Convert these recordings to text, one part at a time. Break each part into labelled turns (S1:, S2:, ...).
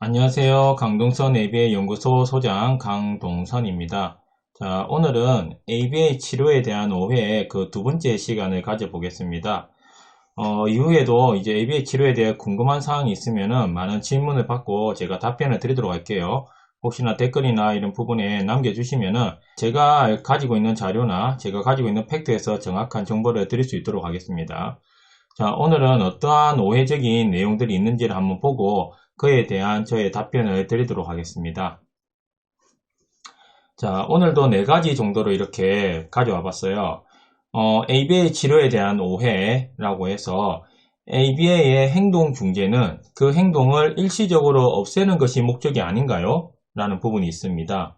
S1: 안녕하세요. 강동선 ABA 연구소 소장 강동선입니다. 자, 오늘은 ABA 치료에 대한 오해 그두 번째 시간을 가져보겠습니다. 어, 이후에도 이제 ABA 치료에 대해 궁금한 사항이 있으면 많은 질문을 받고 제가 답변을 드리도록 할게요. 혹시나 댓글이나 이런 부분에 남겨주시면 제가 가지고 있는 자료나 제가 가지고 있는 팩트에서 정확한 정보를 드릴 수 있도록 하겠습니다. 자, 오늘은 어떠한 오해적인 내용들이 있는지를 한번 보고 그에 대한 저의 답변을 드리도록 하겠습니다. 자, 오늘도 네 가지 정도로 이렇게 가져와 봤어요. 어, ABA 치료에 대한 오해라고 해서 ABA의 행동 중재는 그 행동을 일시적으로 없애는 것이 목적이 아닌가요? 라는 부분이 있습니다.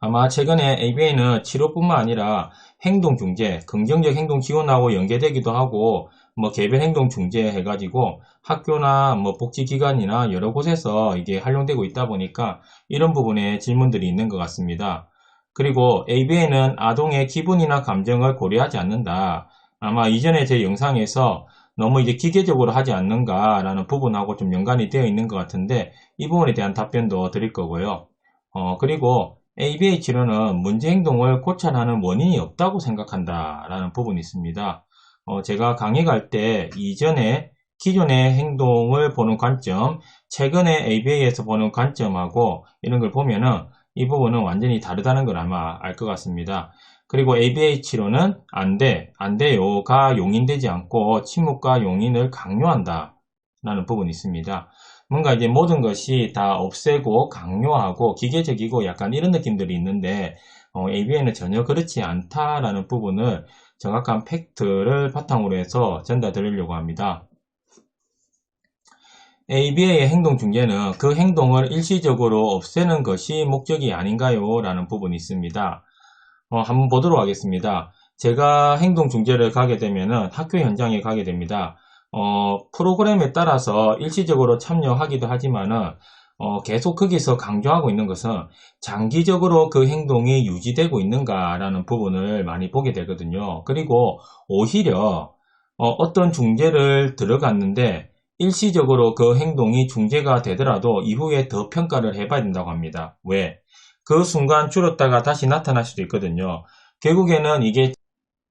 S1: 아마 최근에 ABA는 치료뿐만 아니라 행동 중재, 긍정적 행동 지원하고 연계되기도 하고 뭐 개별 행동 중재 해가지고 학교나 뭐 복지기관이나 여러 곳에서 이게 활용되고 있다 보니까 이런 부분에 질문들이 있는 것 같습니다. 그리고 ABA는 아동의 기분이나 감정을 고려하지 않는다. 아마 이전에 제 영상에서 너무 이제 기계적으로 하지 않는가라는 부분하고 좀 연관이 되어 있는 것 같은데 이 부분에 대한 답변도 드릴 거고요. 어, 그리고 ABA 치료는 문제 행동을 고찰하는 원인이 없다고 생각한다 라는 부분이 있습니다. 어, 제가 강의 갈 때 이전에 기존의 행동을 보는 관점, 최근에 ABA에서 보는 관점하고 이런 걸 보면은 이 부분은 완전히 다르다는 걸 아마 알 것 같습니다. 그리고 ABA 치료는 안 돼, 안 돼요가 용인되지 않고 침묵과 용인을 강요한다 라는 부분이 있습니다. 뭔가 이제 모든 것이 다 없애고 강요하고 기계적이고 약간 이런 느낌들이 있는데 어, ABA는 전혀 그렇지 않다라는 부분을 정확한 팩트를 바탕으로 해서 전달드리려고 합니다. ABA의 행동 중재는 그 행동을 일시적으로 없애는 것이 목적이 아닌가요? 라는 부분이 있습니다. 어, 한번 보도록 하겠습니다. 제가 행동 중재를 가게 되면 학교 현장에 가게 됩니다. 어, 프로그램에 따라서 일시적으로 참여하기도 하지만은 어, 계속 거기서 강조하고 있는 것은 장기적으로 그 행동이 유지되고 있는가라는 부분을 많이 보게 되거든요. 그리고 오히려 어, 떤 중재를 들어갔는데 일시적으로 그 행동이 중재가 되더라도 이후에 더 평가를 해봐야 된다고 합니다. 왜? 그 순간 줄었다가 다시 나타날 수도 있거든요. 결국에는 이게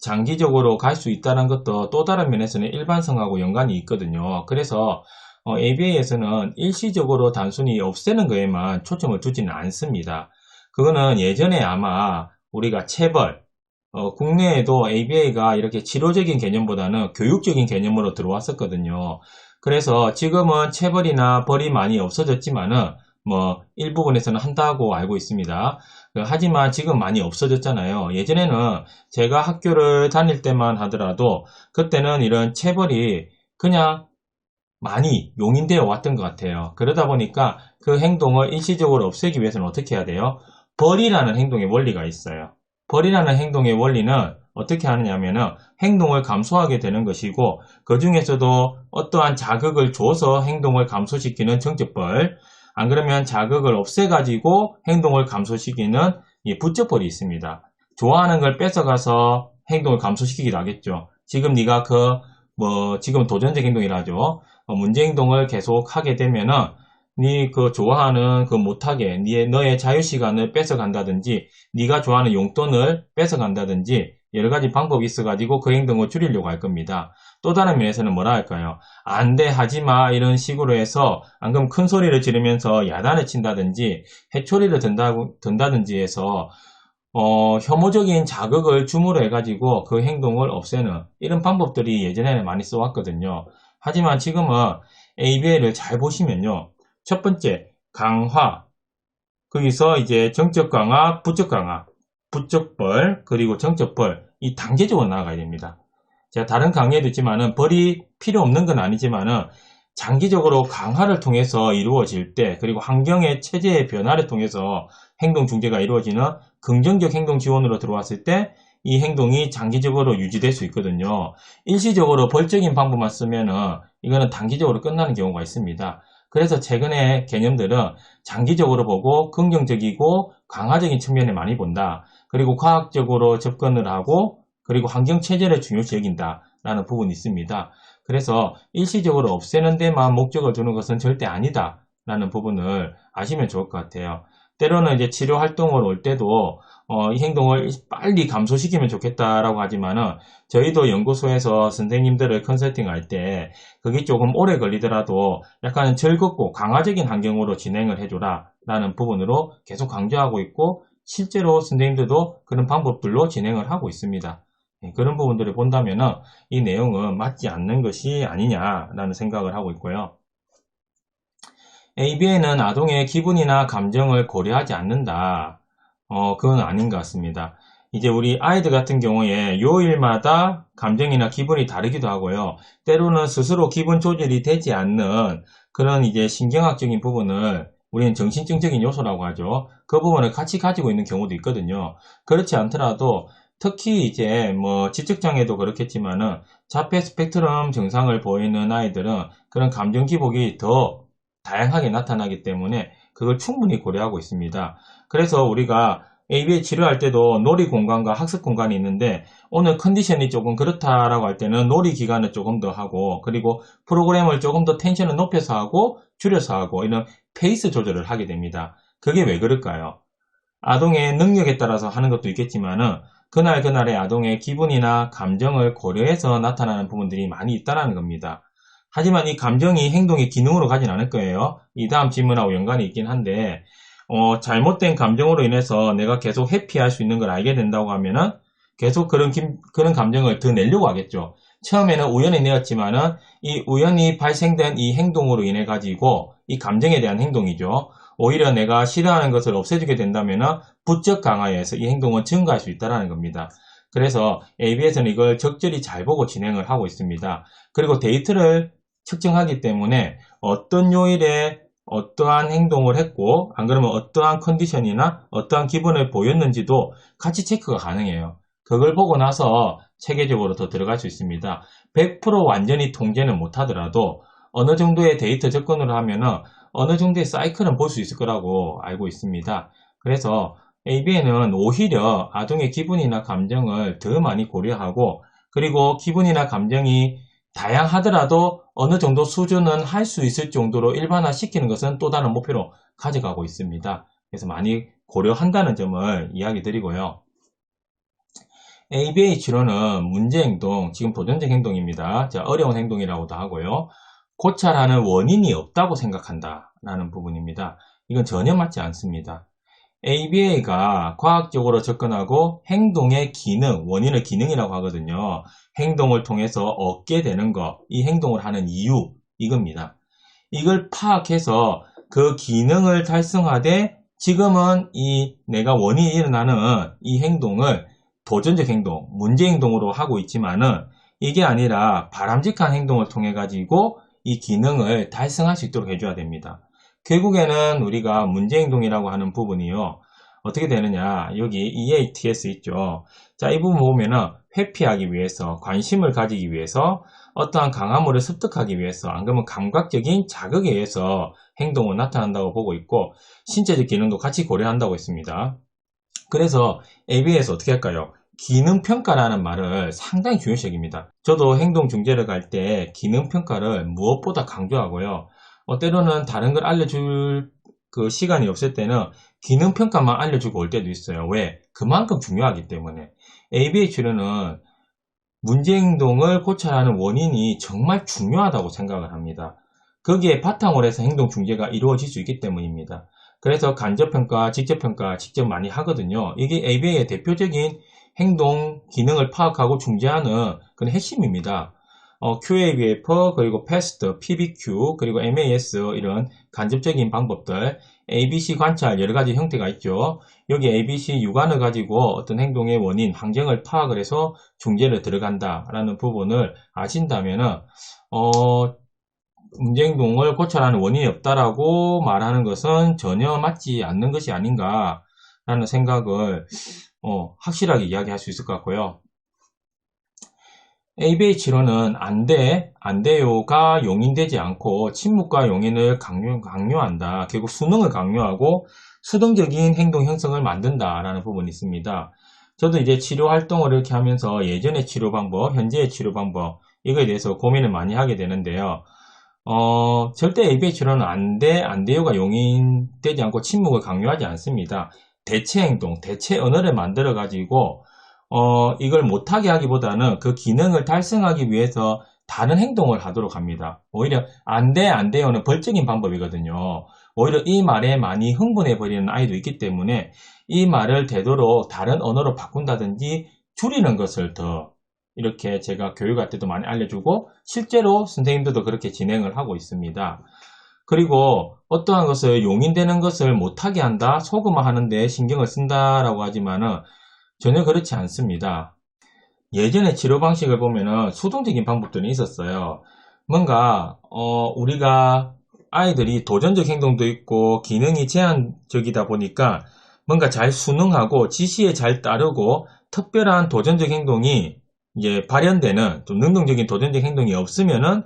S1: 장기적으로 갈 수 있다는 것도 또 다른 면에서는 일반성하고 연관이 있거든요. 그래서 어, ABA에서는 일시적으로 단순히 없애는 거에만 초점을 두지는 않습니다. 그거는 예전에 아마 우리가 체벌, 어, 국내에도 ABA가 이렇게 치료적인 개념보다는 교육적인 개념으로 들어왔었거든요. 그래서 지금은 체벌이나 벌이 많이 없어졌지만은 뭐 일부분에서는 한다고 알고 있습니다. 그, 하지만 지금 많이 없어졌잖아요. 예전에는 제가 학교를 다닐 때만 하더라도 그때는 이런 체벌이 그냥 많이 용인되어 왔던 것 같아요. 그러다 보니까 그 행동을 일시적으로 없애기 위해서는 어떻게 해야 돼요? 벌이라는 행동의 원리가 있어요. 벌이라는 행동의 원리는 어떻게 하느냐면은 행동을 감소하게 되는 것이고 그 중에서도 어떠한 자극을 줘서 행동을 감소시키는 정적벌 안 그러면 자극을 없애가지고 행동을 감소시키는 이 부적벌이 있습니다. 좋아하는 걸 뺏어가서 행동을 감소시키기도 하겠죠. 지금 네가 그 뭐 지금 도전적 행동이라죠. 어, 문제 행동을 계속 하게 되면은 네 그 좋아하는 그 못하게 네 너의 자유 시간을 뺏어 간다든지 네가 좋아하는 용돈을 뺏어 간다든지 여러 가지 방법이 있어 가지고 그 행동을 줄이려고 할 겁니다. 또 다른 면에서는 뭐라 할까요? 안 돼, 하지 마, 이런 식으로 해서, 안 그럼 큰 소리를 지르면서 야단을 친다든지, 해초리를 든다고, 든다든지 해서, 어, 혐오적인 자극을 줌으로 해가지고 그 행동을 없애는 이런 방법들이 예전에는 많이 써왔거든요. 하지만 지금은 ABA를 잘 보시면요. 첫 번째, 강화. 거기서 이제 정적 강화, 부적 강화, 부적 벌, 그리고 정적 벌, 이 단계적으로 나아가야 됩니다. 제가 다른 강의에도 있지만은 벌이 필요 없는 건 아니지만은 장기적으로 강화를 통해서 이루어질 때, 그리고 환경의 체제의 변화를 통해서 행동 중재가 이루어지는 긍정적 행동 지원으로 들어왔을 때 이 행동이 장기적으로 유지될 수 있거든요. 일시적으로 벌적인 방법만 쓰면은 이거는 단기적으로 끝나는 경우가 있습니다. 그래서 최근에 개념들은 장기적으로 보고 긍정적이고 강화적인 측면에 많이 본다. 그리고 과학적으로 접근을 하고 그리고 환경 체제를 중요시 여긴다. 라는 부분이 있습니다. 그래서 일시적으로 없애는 데만 목적을 두는 것은 절대 아니다. 라는 부분을 아시면 좋을 것 같아요. 때로는 이제 치료 활동을 올 때도 어, 이 행동을 빨리 감소시키면 좋겠다라고 하지만은 저희도 연구소에서 선생님들을 컨설팅 할 때 그게 조금 오래 걸리더라도 약간 즐겁고 강화적인 환경으로 진행을 해줘라 라는 부분으로 계속 강조하고 있고 실제로 선생님들도 그런 방법들로 진행을 하고 있습니다. 예, 그런 부분들을 본다면 이 내용은 맞지 않는 것이 아니냐라는 생각을 하고 있고요. ABA는 아동의 기분이나 감정을 고려하지 않는다. 어, 그건 아닌 것 같습니다. 이제 우리 아이들 같은 경우에 요일마다 감정이나 기분이 다르기도 하고요. 때로는 스스로 기분 조절이 되지 않는 그런 이제 신경학적인 부분을 우리는 정신증적인 요소라고 하죠. 그 부분을 같이 가지고 있는 경우도 있거든요. 그렇지 않더라도 특히 이제 뭐 지적장애도 그렇겠지만은 자폐 스펙트럼 증상을 보이는 아이들은 그런 감정 기복이 더 다양하게 나타나기 때문에 그걸 충분히 고려하고 있습니다. 그래서 우리가 ABA 치료할 때도 놀이 공간과 학습 공간이 있는데 오늘 컨디션이 조금 그렇다라고 할 때는 놀이 기간을 조금 더 하고 그리고 프로그램을 조금 더 텐션을 높여서 하고 줄여서 하고 이런 페이스 조절을 하게 됩니다. 그게 왜 그럴까요? 아동의 능력에 따라서 하는 것도 있겠지만은 그날 그날의 아동의 기분이나 감정을 고려해서 나타나는 부분들이 많이 있다는 겁니다. 하지만 이 감정이 행동의 기능으로 가진 않을 거예요. 이 다음 질문하고 연관이 있긴 한데 어, 잘못된 감정으로 인해서 내가 계속 회피할 수 있는 걸 알게 된다고 하면은 계속 그런 김, 그런 감정을 더 내려고 하겠죠. 처음에는 우연히 내었지만은 이 우연히 발생된 이 행동으로 인해 가지고 이 감정에 대한 행동이죠. 오히려 내가 싫어하는 것을 없애주게 된다면은 부적 강화해서 이 행동은 증가할 수 있다는 겁니다. 그래서 ABS는 이걸 적절히 잘 보고 진행을 하고 있습니다. 그리고 데이터를 측정하기 때문에 어떤 요일에 어떠한 행동을 했고 안 그러면 어떠한 컨디션이나 어떠한 기분을 보였는지도 같이 체크가 가능해요. 그걸 보고 나서 체계적으로 더 들어갈 수 있습니다. 100% 완전히 통제는 못하더라도 어느 정도의 데이터 접근을 하면 어느 정도의 사이클은 볼 수 있을 거라고 알고 있습니다. 그래서 ABN은 오히려 아동의 기분이나 감정을 더 많이 고려하고 그리고 기분이나 감정이 다양하더라도 어느 정도 수준은 할 수 있을 정도로 일반화 시키는 것은 또 다른 목표로 가져가고 있습니다. 그래서 많이 고려한다는 점을 이야기 드리고요. ABA 치료는 문제행동, 지금 도전적 행동입니다. 자, 어려운 행동이라고도 하고요. 고찰하는 원인이 없다고 생각한다 라는 부분입니다. 이건 전혀 맞지 않습니다. ABA가 과학적으로 접근하고 행동의 기능, 원인을 기능이라고 하거든요. 행동을 통해서 얻게 되는 것, 이 행동을 하는 이유, 이겁니다. 이걸 파악해서 그 기능을 달성하되 지금은 이 내가 원인이 일어나는 이 행동을 도전적 행동, 문제 행동으로 하고 있지만은 이게 아니라 바람직한 행동을 통해 가지고 이 기능을 달성할 수 있도록 해줘야 됩니다. 결국에는 우리가 문제행동이라고 하는 부분이요. 어떻게 되느냐. 여기 EATS 있죠. 자, 이 부분 보면은 회피하기 위해서, 관심을 가지기 위해서, 어떠한 강화물을 습득하기 위해서, 안 그러면 감각적인 자극에 의해서 행동을 나타난다고 보고 있고, 신체적 기능도 같이 고려한다고 했습니다. 그래서 AB에서 어떻게 할까요? 기능평가라는 말을 상당히 중요시 여깁니다. 저도 행동중재를 갈 때 기능평가를 무엇보다 강조하고요. 어, 때로는 다른 걸 알려줄 그 시간이 없을 때는 기능평가만 알려주고 올 때도 있어요. 왜? 그만큼 중요하기 때문에. ABH로는 문제행동을 고찰하는 원인이 정말 중요하다고 생각을 합니다. 거기에 바탕으로 해서 행동중재가 이루어질 수 있기 때문입니다. 그래서 간접평가, 직접평가 직접 많이 하거든요. 이게 ABA의 대표적인 행동 기능을 파악하고 중재하는 그런 핵심입니다. 어, QAVF, 그리고 PAST, PBQ, 그리고 MAS 이런 간접적인 방법들, ABC 관찰 여러 가지 형태가 있죠. 여기 ABC 유관을 가지고 어떤 행동의 원인, 환경을 파악을 해서 중재를 들어간다라는 부분을 아신다면은 어, 문제행동을 고찰하는 원인이 없다라고 말하는 것은 전혀 맞지 않는 것이 아닌가라는 생각을 어, 확실하게 이야기할 수 있을 것 같고요. ABA 치료는 안 돼, 안 돼요가 용인되지 않고 침묵과 용인을 강요, 강요한다. 결국 수능을 강요하고 수동적인 행동 형성을 만든다라는 부분이 있습니다. 저도 이제 치료 활동을 이렇게 하면서 예전의 치료 방법, 현재의 치료 방법, 이거에 대해서 고민을 많이 하게 되는데요. 어, 절대 ABA 치료는 안 돼, 안 돼요가 용인되지 않고 침묵을 강요하지 않습니다. 대체 행동, 대체 언어를 만들어 가지고 어, 이걸 못하게 하기보다는 그 기능을 달성하기 위해서 다른 행동을 하도록 합니다. 오히려 안 돼, 안 돼요는 벌적인 방법이거든요. 오히려 이 말에 많이 흥분해 버리는 아이도 있기 때문에 이 말을 되도록 다른 언어로 바꾼다든지 줄이는 것을 더 이렇게 제가 교육할 때도 많이 알려주고 실제로 선생님들도 그렇게 진행을 하고 있습니다. 그리고 어떠한 것을 용인되는 것을 못하게 한다, 소금화 하는데 신경을 쓴다라고 하지만은 전혀 그렇지 않습니다. 예전에 치료 방식을 보면은 수동적인 방법들이 있었어요. 뭔가 어, 우리가 아이들이 도전적 행동도 있고 기능이 제한적이다 보니까 뭔가 잘 순응하고 지시에 잘 따르고 특별한 도전적 행동이 이제 발현되는 좀 능동적인 도전적 행동이 없으면은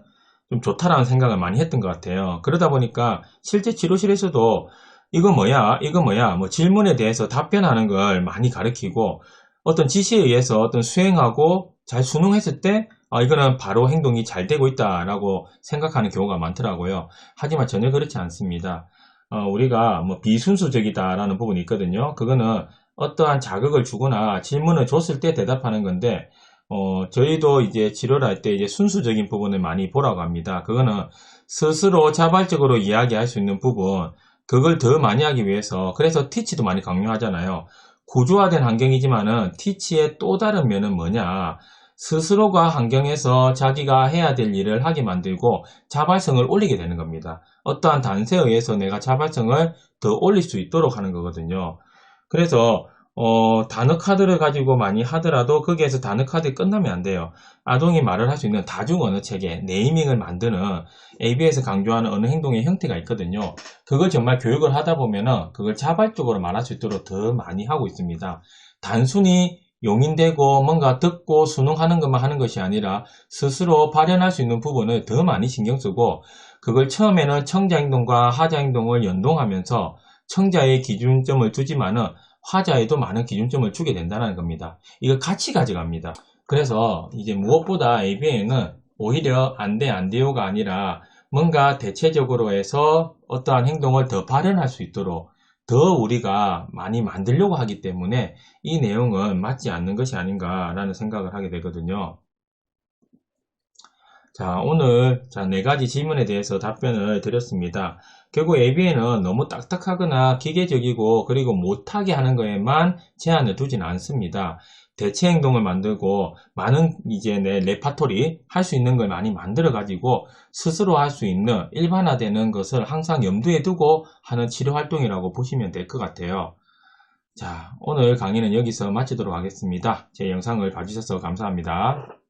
S1: 좀 좋다라는 생각을 많이 했던 것 같아요. 그러다 보니까 실제 치료실에서도 이거 뭐야, 이거 뭐야, 뭐 질문에 대해서 답변하는 걸 많이 가르치고 어떤 지시에 의해서 어떤 수행하고 잘 수능했을 때 아, 이거는 바로 행동이 잘 되고 있다라고 생각하는 경우가 많더라고요. 하지만 전혀 그렇지 않습니다. 어, 우리가 뭐 비순수적이다라는 부분이 있거든요. 그거는 어떠한 자극을 주거나 질문을 줬을 때 대답하는 건데 어, 저희도 이제 치료를 할 때 이제 순수적인 부분을 많이 보라고 합니다. 그거는 스스로 자발적으로 이야기할 수 있는 부분, 그걸 더 많이 하기 위해서, 그래서 티치도 많이 강요하잖아요. 구조화된 환경이지만은 티치의 또 다른 면은 뭐냐? 스스로가 환경에서 자기가 해야 될 일을 하게 만들고 자발성을 올리게 되는 겁니다. 어떠한 단서에 의해서 내가 자발성을 더 올릴 수 있도록 하는 거거든요. 그래서 어, 단어 카드를 가지고 많이 하더라도 거기에서 단어 카드에 끝나면 안 돼요. 아동이 말을 할 수 있는 다중 언어 체계, 네이밍을 만드는 AB에서 강조하는 언어 행동의 형태가 있거든요. 그걸 정말 교육을 하다 보면은 그걸 자발적으로 말할 수 있도록 더 많이 하고 있습니다. 단순히 용인되고 뭔가 듣고 수능하는 것만 하는 것이 아니라 스스로 발현할 수 있는 부분을 더 많이 신경 쓰고 그걸 처음에는 청자 행동과 하자 행동을 연동하면서 청자의 기준점을 두지만은 화자에도 많은 기준점을 주게 된다는 겁니다. 이걸 같이 가져갑니다. 그래서 이제 무엇보다 ABA는 오히려 안 돼, 안 돼요가 아니라 뭔가 대체적으로 해서 어떠한 행동을 더 발현할 수 있도록 더 우리가 많이 만들려고 하기 때문에 이 내용은 맞지 않는 것이 아닌가라는 생각을 하게 되거든요. 자, 오늘 자, 네 가지 질문에 대해서 답변을 드렸습니다. 결국 ABA는 너무 딱딱하거나 기계적이고 그리고 못하게 하는 거에만 제한을 두지는 않습니다. 대체 행동을 만들고 많은 이제 내 레파토리 할 수 있는 걸 많이 만들어 가지고 스스로 할 수 있는 일반화되는 것을 항상 염두에 두고 하는 치료 활동이라고 보시면 될 것 같아요. 자, 오늘 강의는 여기서 마치도록 하겠습니다. 제 영상을 봐주셔서 감사합니다.